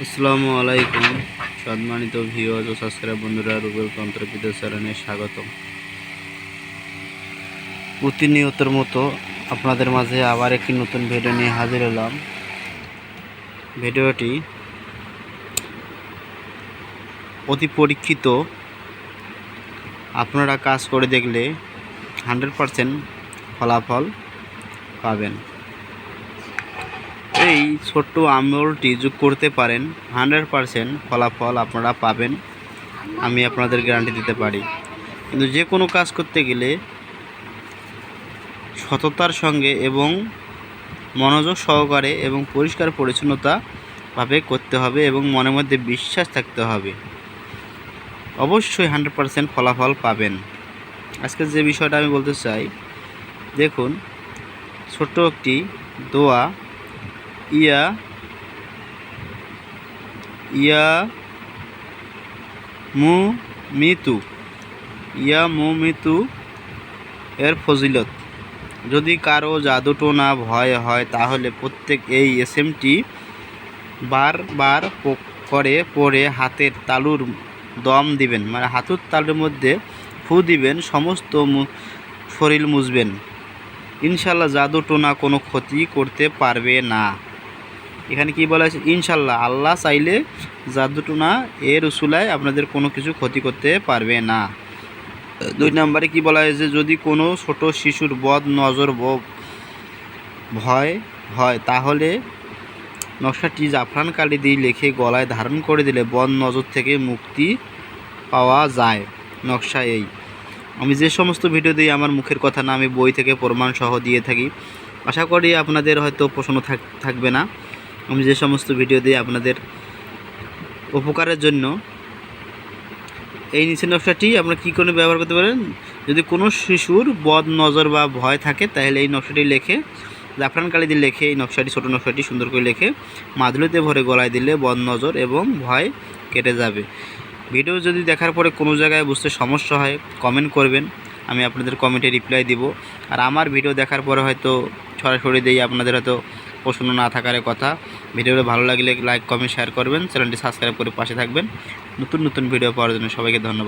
আসসালামু আলাইকুম, সম্মানিত ভিউয়ার্স ও সাবস্ক্রাইব বন্ধুরা, রুবেল তন্ত্রবিদ চ্যানেলে স্বাগত প্রতিনিয়তর মতো আপনাদের মাঝে আবার একটি নতুন ভিডিও নিয়ে হাজির হলাম। ভিডিওটি অতি পরীক্ষিত। আপনারা কাজ করে দেখলে হান্ড্রেড পারসেন্ট ফলাফল পাবেন। এই ছোট্ট আমলটি যোগ করতে পারেন, হান্ড্রেড পারসেন্ট ফলাফল আপনারা পাবেন। আমি আপনাদের গ্যারান্টি দিতে পারি। কিন্তু যে কোনো কাজ করতে গেলে সততার সঙ্গে এবং মনোযোগ সহকারে এবং পরিষ্কার পরিচ্ছন্নতাভাবে করতে হবে এবং মনের মধ্যে বিশ্বাস থাকতে হবে। অবশ্যই হান্ড্রেড পারসেন্ট ফলাফল পাবেন। আজকে যে বিষয়টা আমি বলতে চাই, দেখুন, ছোট্ট একটি দোয়া ইয়া ইয়া মু মিতু, ইয়া মু মিতু এর ফজিলত। যদি কারও জাদুটোনা ভয় হয়, তাহলে প্রত্যেক এই এসএমটি বারবার করে পরে হাতের তালুর দম দিবেন মানে হাতুর তালুর মধ্যে ফু দিবেন, সমস্ত শরীর মুছবেন। ইনশাল্লাহ জাদুটোনা কোনো ক্ষতি করতে পারবে না। এখানে কি বলা হয়েছে? ইনশাল্লাহ আল্লাহ চাইলে জাদুটোনা এর উসুলায় আপনাদের কোনো কিছু ক্ষতি করতে পারবে না। দুই নম্বরে কি বলা হয়েছে? যদি কোনো ছোট শিশুর বদ নজর ভয় হয়, তাহলে নকশাটি জাফরান কালি দিয়ে লিখে গলায় ধারণ করে দিলে বদ নজর থেকে মুক্তি পাওয়া যায়। নকশা এই। আমি যে সমস্ত ভিডিও দিই আমার মুখের কথা না, আমি বই থেকে প্রমাণ সহ দিয়ে থাকি। আশা করি আপনাদের হয়তো প্রশ্ন থাক- থাকবে না। আমি যে সমস্ত ভিডিও দিই আপনাদের উপকারের জন্য এই নিচের নকশাটি আপনারা কী করে ব্যবহার করতে পারেন? যদি কোনো শিশুর বদ নজর বা ভয় থাকে, তাহলে এই নকশাটি লেখে, জাফরান কালি দিয়ে লেখে এই নকশাটি, ছোটো নকশাটি সুন্দর করে লেখে, মাদুলিতে ভরে গলায় দিলে বদ নজর এবং ভয় কেটে যাবে। ভিডিও যদি দেখার পরে কোনো জায়গায় বুঝতে সমস্যা হয় কমেন্ট করবেন, আমি আপনাদের কমেন্টে রিপ্লাই দিব। আর আমার ভিডিও দেখার পরে হয়তো সরাসরি দিই, আপনাদের হয়তো প্রশ্ন না থাকার কথা। ভিডিওটা ভালো লাগলে লাইক কমেন্ট শেয়ার করবেন। চ্যানেলটি সাবস্ক্রাইব করে পাশে থাকবেন। নতুন নতুন ভিডিও পাওয়ার জন্য সবাইকে ধন্যবাদ।